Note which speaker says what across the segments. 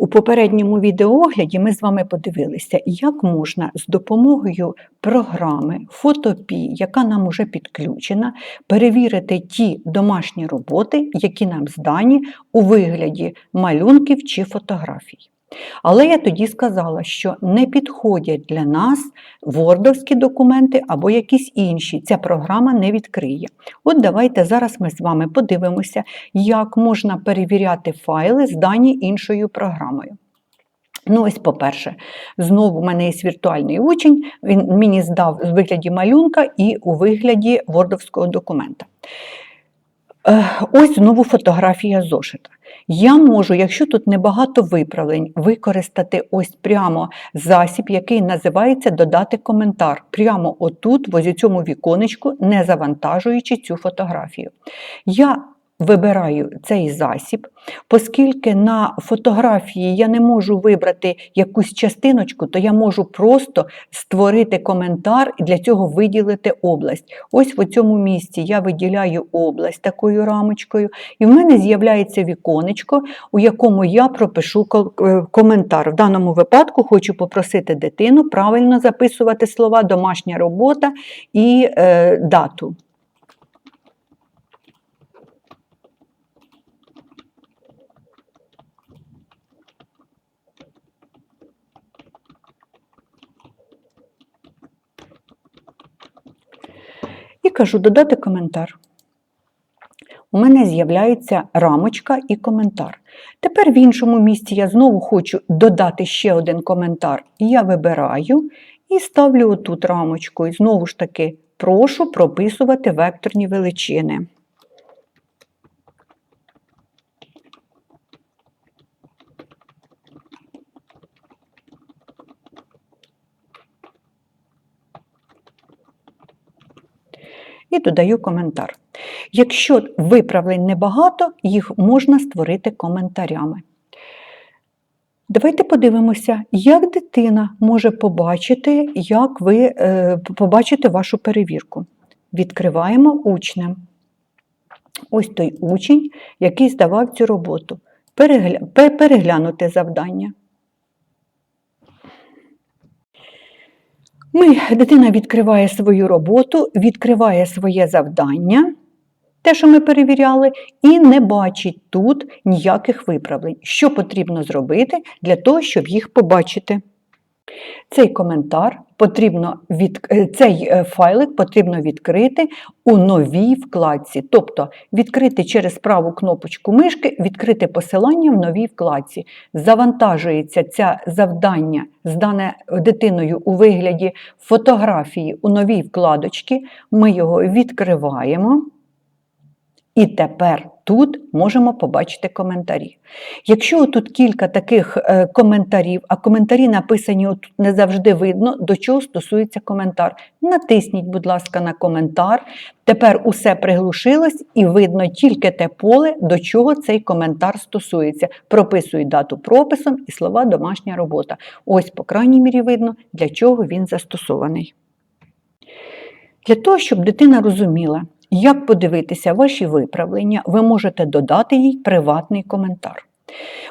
Speaker 1: У попередньому відеоогляді ми з вами подивилися, як можна з допомогою програми Фотопі, яка нам уже підключена, перевірити ті домашні роботи, які нам здані у вигляді малюнків чи фотографій. Але я тоді сказала, що не підходять для нас вордовські документи або якісь інші. Ця програма не відкриє. От давайте зараз ми з вами подивимося, як можна перевіряти файли, здані іншою програмою. Ну, ось, по-перше, знову в мене є віртуальний учень, він мені здав у вигляді малюнка і у вигляді вордовського документа. Е, Ось знову фотографія зошита. Я можу, якщо тут небагато виправлень, використати ось прямо засіб, який називається Додати коментар. Прямо отут, в ось цьому віконечку, не завантажуючи цю фотографію. Я вибираю цей засіб, оскільки на фотографії я не можу вибрати якусь частиночку, то я можу просто створити коментар і для цього виділити область. Ось в цьому місці я виділяю область такою рамочкою, і в мене з'являється віконечко, у якому я пропишу е, коментар. В даному випадку хочу попросити дитину правильно записувати слова домашня робота і е, дату. І кажу додати коментар. У мене з'являється рамочка і коментар. Тепер в іншому місці я знову хочу додати ще один коментар. Я вибираю і ставлю отут рамочку. І знову ж таки прошу прописувати векторні величини. І додаю коментар. Якщо виправлень небагато, їх можна створити коментарями. Давайте подивимося, як дитина може побачити, як ви е, побачите вашу перевірку. Відкриваємо учня. Ось той учень, який здавав цю роботу. Перегля... Переглянути завдання. Ми, дитина відкриває свою роботу, відкриває своє завдання, те, що ми перевіряли, і не бачить тут ніяких виправлень. Що потрібно зробити для того, щоб їх побачити? Цей коментар потрібно від... е, цей е, файлик потрібно відкрити у новій вкладці. Тобто відкрити через праву кнопочку мишки, відкрити посилання в новій вкладці. Завантажується це завдання, здане дитиною у вигляді фотографії у новій вкладочці. Ми його відкриваємо. І тепер тут можемо побачити коментарі. Якщо тут кілька таких е, коментарів, а коментарі написані отут не завжди видно, до чого стосується коментар. Натисніть, будь ласка, на коментар. Тепер усе приглушилось і видно тільки те поле, до чого цей коментар стосується. Прописую дату прописом і слова домашня робота. Ось, по крайній мірі, видно, для чого він застосований. Для того, щоб дитина розуміла, як подивитися ваші виправлення, ви можете додати їй приватний коментар.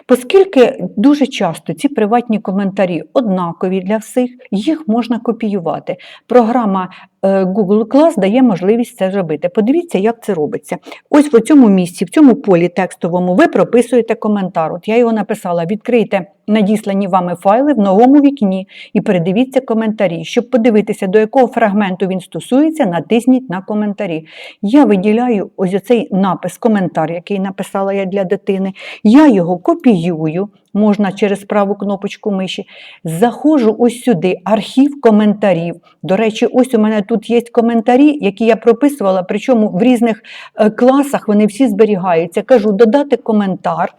Speaker 1: Оскільки дуже часто ці приватні коментарі однакові для всіх, їх можна копіювати. Програма Google Class дає можливість це зробити. Подивіться, як це робиться. Ось в цьому місці, в цьому полі текстовому, ви прописуєте коментар. От я його написала: відкрийте надіслані вами файли в новому вікні і передивіться коментарі. Щоб подивитися, до якого фрагменту він стосується, натисніть на коментарі. Я виділяю ось оцей напис, коментар, який написала я для дитини. Я його копіюю, можна через праву кнопочку миші. Заходжу ось сюди, архів коментарів. До речі, ось у мене тут є коментарі, які я прописувала, причому в різних е, класах вони всі зберігаються. Кажу, додати коментар.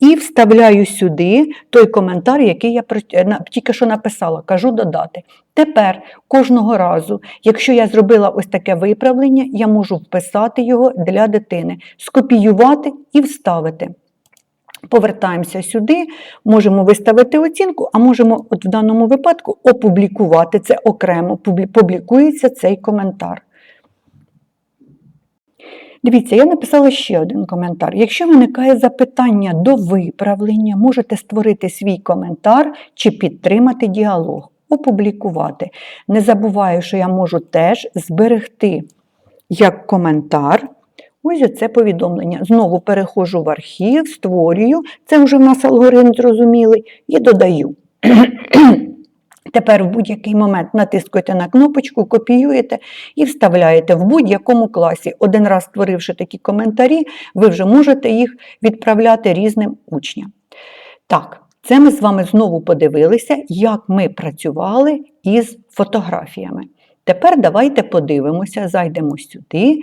Speaker 1: І вставляю сюди той коментар, який я е, тільки що написала, кажу додати. Тепер кожного разу, якщо я зробила ось таке виправлення, я можу вписати його для дитини, скопіювати і вставити. Повертаємося сюди, можемо виставити оцінку, а можемо от в даному випадку опублікувати це окремо, публікується цей коментар. Дивіться, я написала ще один коментар. Якщо виникає запитання до виправлення, можете створити свій коментар чи підтримати діалог, опублікувати. Не забуваю, що я можу теж зберегти як коментар. Ось оце повідомлення. Знову переходжу в архів, створюю, це вже в нас алгоритм зрозумілий, і додаю. Тепер в будь-який момент натискуєте на кнопочку, копіюєте і вставляєте в будь-якому класі. Один раз створивши такі коментарі, ви вже можете їх відправляти різним учням. Так, це ми з вами знову подивилися, як ми працювали із фотографіями. Тепер давайте подивимося, зайдемо сюди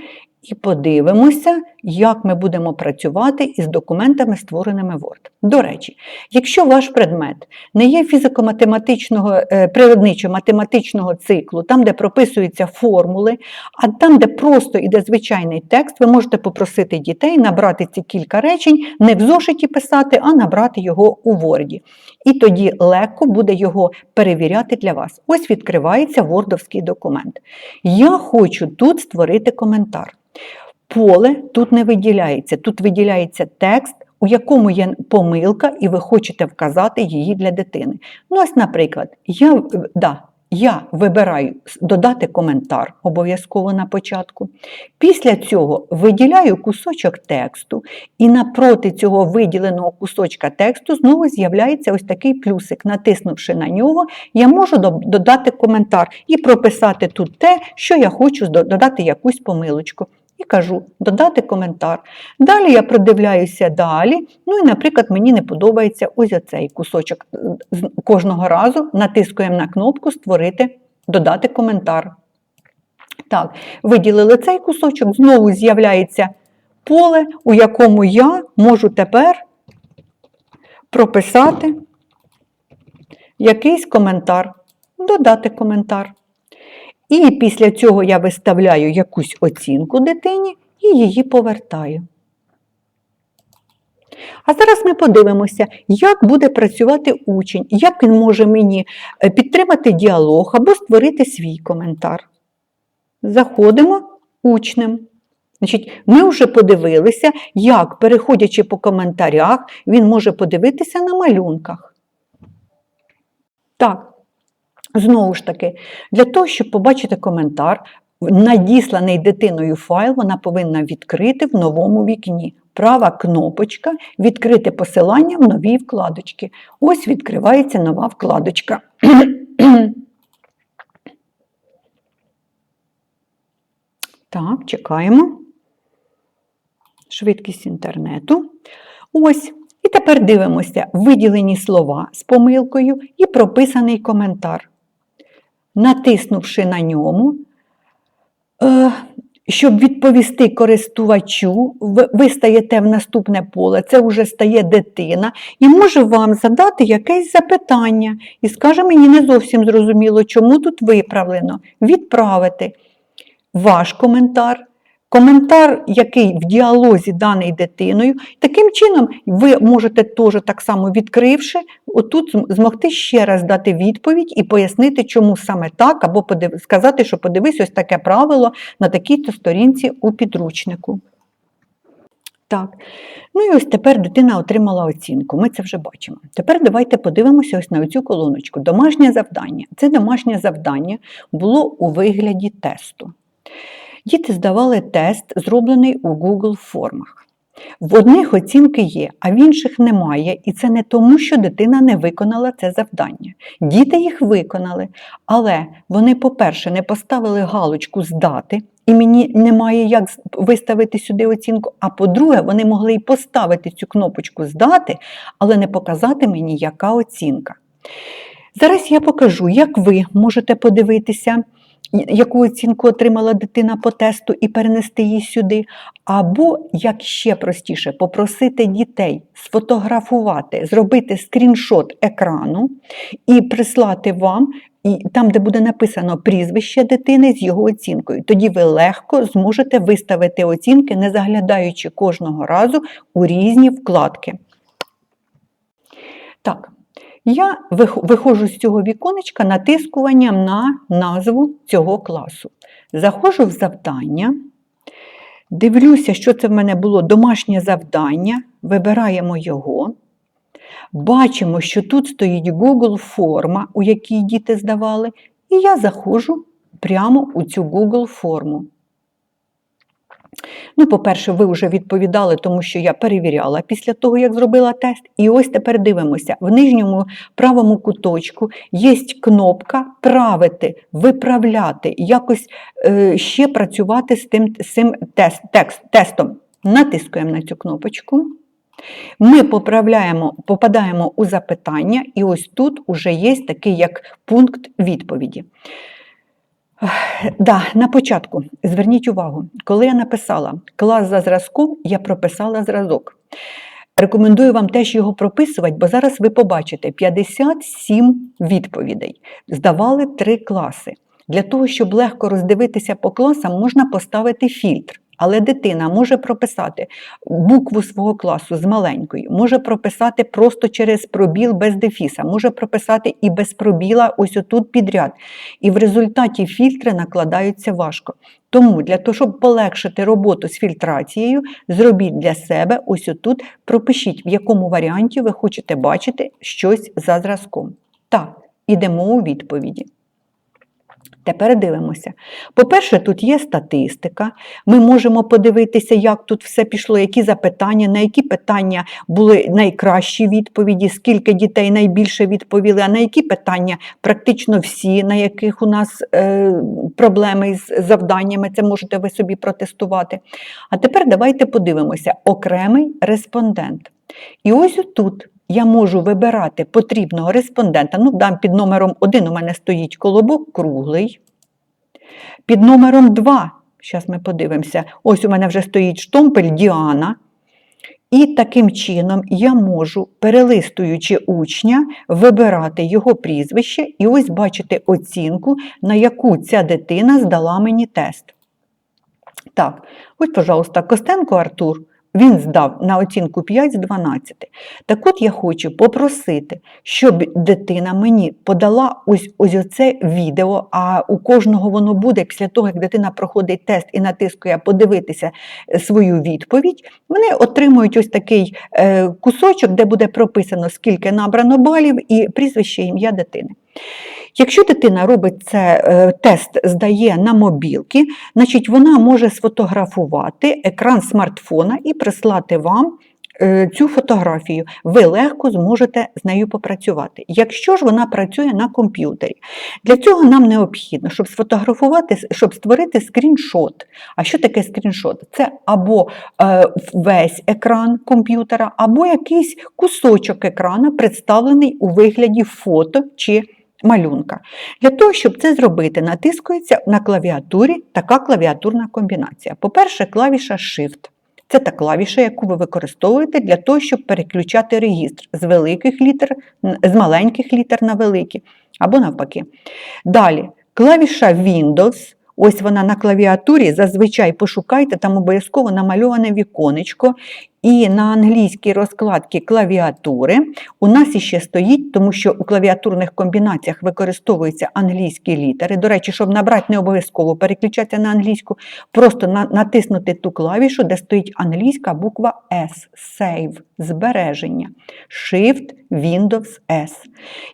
Speaker 1: і подивимося, як ми будемо працювати із документами, створеними Word. До речі, якщо ваш предмет не є фізико-математичного, е, природничо-математичного циклу, там, де прописуються формули, а там, де просто йде звичайний текст, ви можете попросити дітей набрати ці кілька речень, не в зошиті писати, а набрати його у Word. І тоді легко буде його перевіряти для вас. Ось відкривається вордовський документ. Я хочу тут створити коментар. Поле тут не виділяється, тут виділяється текст, у якому є помилка, і ви хочете вказати її для дитини. Ну, ось, наприклад, я, да, я вибираю додати коментар обов'язково на початку. Після цього виділяю кусочок тексту, і напроти цього виділеного кусочка тексту знову з'являється ось такий плюсик. Натиснувши на нього, я можу додати коментар і прописати тут те, що я хочу додати якусь помилочку. І кажу додати коментар. Далі я продивляюся далі. Ну і, наприклад, мені не подобається ось оцей кусочок. Кожного разу натискуємо на кнопку Створити, додати коментар. Так, виділили цей кусочок, знову з'являється поле, у якому я можу тепер прописати якийсь коментар, додати коментар. І після цього я виставляю якусь оцінку дитині і її повертаю. А зараз ми подивимося, як буде працювати учень, як він може мені е, підтримати діалог або створити свій коментар. Заходимо учнем. Значить, Ми вже подивилися, як, переходячи по коментарях, він може подивитися на малюнках. Так, Знову ж таки, для того, щоб побачити коментар, надісланий дитиною файл, вона повинна відкрити в новому вікні. Права кнопочка Відкрити посилання в новій вкладочці. Ось відкривається нова вкладочка. Так, чекаємо. Швидкість інтернету. Ось. І тепер дивимося виділені слова з помилкою і прописаний коментар натиснувши на ньому, е, щоб відповісти користувачу, ви стаєте в наступне поле, це вже стає дитина, і може вам задати якесь запитання і скаже мені не зовсім зрозуміло, чому тут виправлено. Відправити ваш коментар коментар, який в діалозі даний дитиною. Таким чином, ви можете теж так само відкривши, отут змогти ще раз дати відповідь і пояснити, чому саме так, або сказати, що подивись ось таке правило на такій-то сторінці у підручнику. Так, ну і ось тепер дитина отримала оцінку, ми це вже бачимо. Тепер давайте подивимося ось на цю колоночку. Домашнє завдання. Це домашнє завдання було у вигляді тесту. Діти здавали тест, зроблений у Google формах. В одних оцінки є, а в інших немає, і це не тому, що дитина не виконала це завдання. Діти їх виконали, але вони, по-перше, не поставили галочку здати, і мені немає як виставити сюди оцінку. А по-друге, вони могли й поставити цю кнопочку здати, але не показати мені, яка оцінка. Зараз я покажу, як ви можете подивитися яку оцінку отримала дитина по тесту і перенести її сюди. Або, як ще простіше, попросити дітей сфотографувати, зробити скріншот екрану і прислати вам. Там, де буде написано прізвище дитини з його оцінкою, тоді ви легко зможете виставити оцінки, не заглядаючи кожного разу у різні вкладки. Так, я виходжу з цього віконечка натискуванням на назву цього класу. Заходжу в завдання, Дивлюся, що це в мене було домашнє завдання. Вибираємо його. Бачимо, що тут стоїть Google форма, у якій діти здавали, і я заходжу прямо у цю Google форму. Ну, по-перше, ви вже відповідали, тому що я перевіряла після того, як зробила тест. І ось тепер дивимося: в нижньому правому куточку є кнопка Правити, виправляти, якось е, ще працювати з тим, цим тест, текст, тестом. Натискуємо на цю кнопочку. Ми поправляємо, попадаємо у запитання, і ось тут уже є такий як пункт відповіді. Да, на початку зверніть увагу, коли я написала клас за зразком, я прописала зразок. Рекомендую вам теж його прописувати, бо зараз ви побачите 57 відповідей. Здавали три класи. Для того, щоб легко роздивитися по класам, можна поставити фільтр. Але дитина може прописати букву свого класу з маленької, може прописати просто через пробіл без дефіса, може прописати і без пробіла ось отут підряд. І в результаті фільтри накладаються важко. Тому для того, щоб полегшити роботу з фільтрацією, зробіть для себе ось отут, пропишіть, в якому варіанті ви хочете бачити щось за зразком. Так, ідемо у відповіді. Тепер дивимося. По-перше, тут є статистика. Ми можемо подивитися, як тут все пішло, які запитання, на які питання були найкращі відповіді, скільки дітей найбільше відповіли, а на які питання практично всі, на яких у нас е, проблеми з завданнями, це можете ви собі протестувати. А тепер давайте подивимося: окремий респондент. І ось тут я можу вибирати потрібного респондента. Ну, дам під номером 1 у мене стоїть колобок круглий. Під номером 2, зараз ми подивимося, ось у мене вже стоїть штомпель Діана. І таким чином я можу, перелистуючи учня, вибирати його прізвище і ось бачити оцінку, на яку ця дитина здала мені тест. Так, ось, пожалуйста, Костенко Артур. Він здав на оцінку 5 з 12. Так от я хочу попросити, щоб дитина мені подала ось ось оце відео, а у кожного воно буде після того, як дитина проходить тест і натискує подивитися свою відповідь, вони отримують ось такий е, кусочок, де буде прописано, скільки набрано балів і прізвище ім'я дитини. Якщо дитина робить це, е, тест здає на мобілки, значить вона може сфотографувати екран смартфона і прислати вам е, цю фотографію. Ви легко зможете з нею попрацювати. Якщо ж вона працює на комп'ютері, для цього нам необхідно, щоб сфотографувати, щоб створити скріншот. А що таке скріншот? Це або е, весь екран комп'ютера, або якийсь кусочок екрана, представлений у вигляді фото чи малюнка. Для того, щоб це зробити, натискується на клавіатурі така клавіатурна комбінація. По-перше, клавіша Shift. Це та клавіша, яку ви використовуєте для того, щоб переключати регістр з великих літер, з маленьких літер на великі, або навпаки. Далі, клавіша Windows. Ось вона на клавіатурі, зазвичай пошукайте, там обов'язково намальоване віконечко. І на англійській розкладці клавіатури у нас іще стоїть, тому що у клавіатурних комбінаціях використовуються англійські літери. До речі, щоб набрати не обов'язково переключатися на англійську, просто на, натиснути ту клавішу, де стоїть англійська буква S, Save, збереження, Shift, Windows S.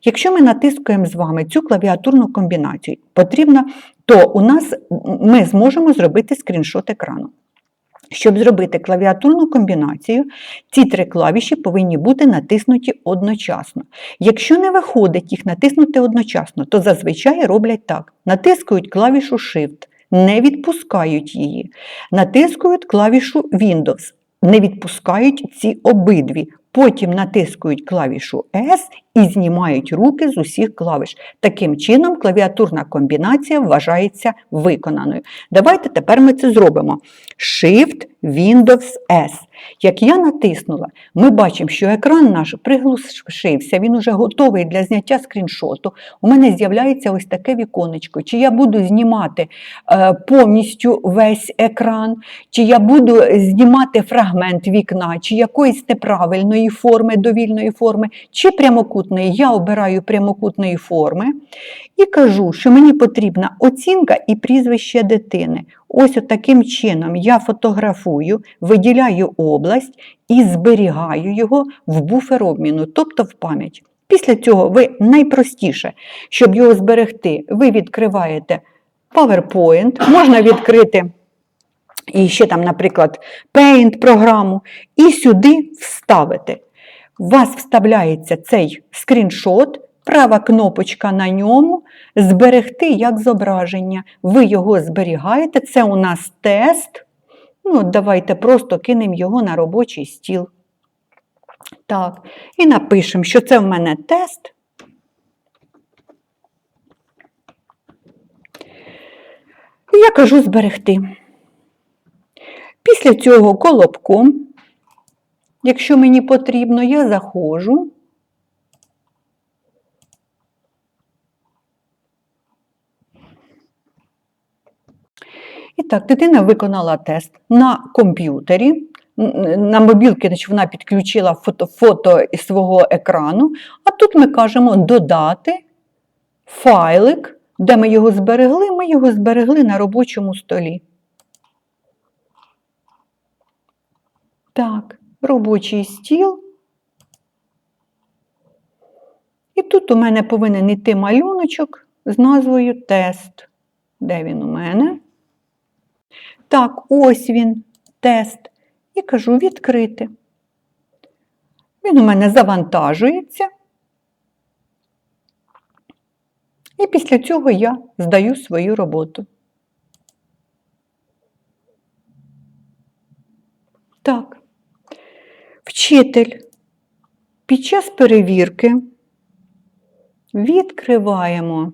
Speaker 1: Якщо ми натискуємо з вами цю клавіатурну комбінацію, потрібно, то у нас ми зможемо зробити скріншот екрану. Щоб зробити клавіатурну комбінацію, ці три клавіші повинні бути натиснуті одночасно. Якщо не виходить їх натиснути одночасно, то зазвичай роблять так: натискають клавішу Shift, не відпускають її, натискають клавішу Windows, не відпускають ці обидві. Потім натискають клавішу S і знімають руки з усіх клавіш. Таким чином, клавіатурна комбінація вважається виконаною. Давайте тепер ми це зробимо. Shift Windows S. Як я натиснула, ми бачимо, що екран наш приглушився, він уже готовий для зняття скріншоту. У мене з'являється ось таке віконечко. Чи я буду знімати е, повністю весь екран, чи я буду знімати фрагмент вікна, чи якоїсь неправильної форми, довільної форми, чи прямокутної прямокутної, я обираю прямокутної форми і кажу, що мені потрібна оцінка і прізвище дитини. Ось таким чином я фотографую, виділяю область і зберігаю його в буфер обміну, тобто в пам'ять. Після цього ви найпростіше, щоб його зберегти, ви відкриваєте PowerPoint, можна відкрити і ще там, наприклад, Paint програму, і сюди вставити. У вас вставляється цей скріншот, права кнопочка на ньому, зберегти як зображення. Ви його зберігаєте, це у нас тест. Ну, давайте просто кинемо його на робочий стіл. Так, і напишемо, що це в мене тест. І я кажу зберегти. Після цього колобком, якщо мені потрібно, я заходжу. І так, дитина виконала тест на комп'ютері. На мобілки вона підключила фото, фото із свого екрану, а тут ми кажемо додати файлик, де ми його зберегли, ми його зберегли на робочому столі. Так, робочий стіл. І тут у мене повинен йти малюночок з назвою тест. Де він у мене? Так, ось він, тест. І кажу відкрити. Він у мене завантажується. І після цього я здаю свою роботу. Так. Вчитель під час перевірки відкриваємо.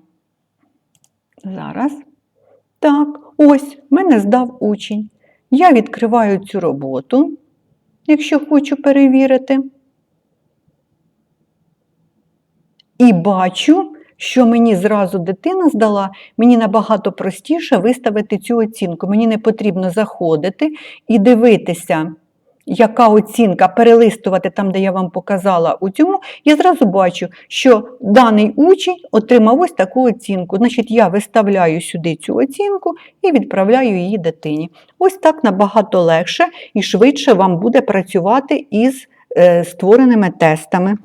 Speaker 1: Зараз. Так, ось, мене здав учень. Я відкриваю цю роботу, якщо хочу перевірити. І бачу, що мені зразу дитина здала, мені набагато простіше виставити цю оцінку. Мені не потрібно заходити і дивитися, яка оцінка, перелистувати там, де я вам показала у цьому. Я зразу бачу, що даний учень отримав ось таку оцінку. Значить, я виставляю сюди цю оцінку і відправляю її дитині. Ось так набагато легше і швидше вам буде працювати із е, створеними тестами.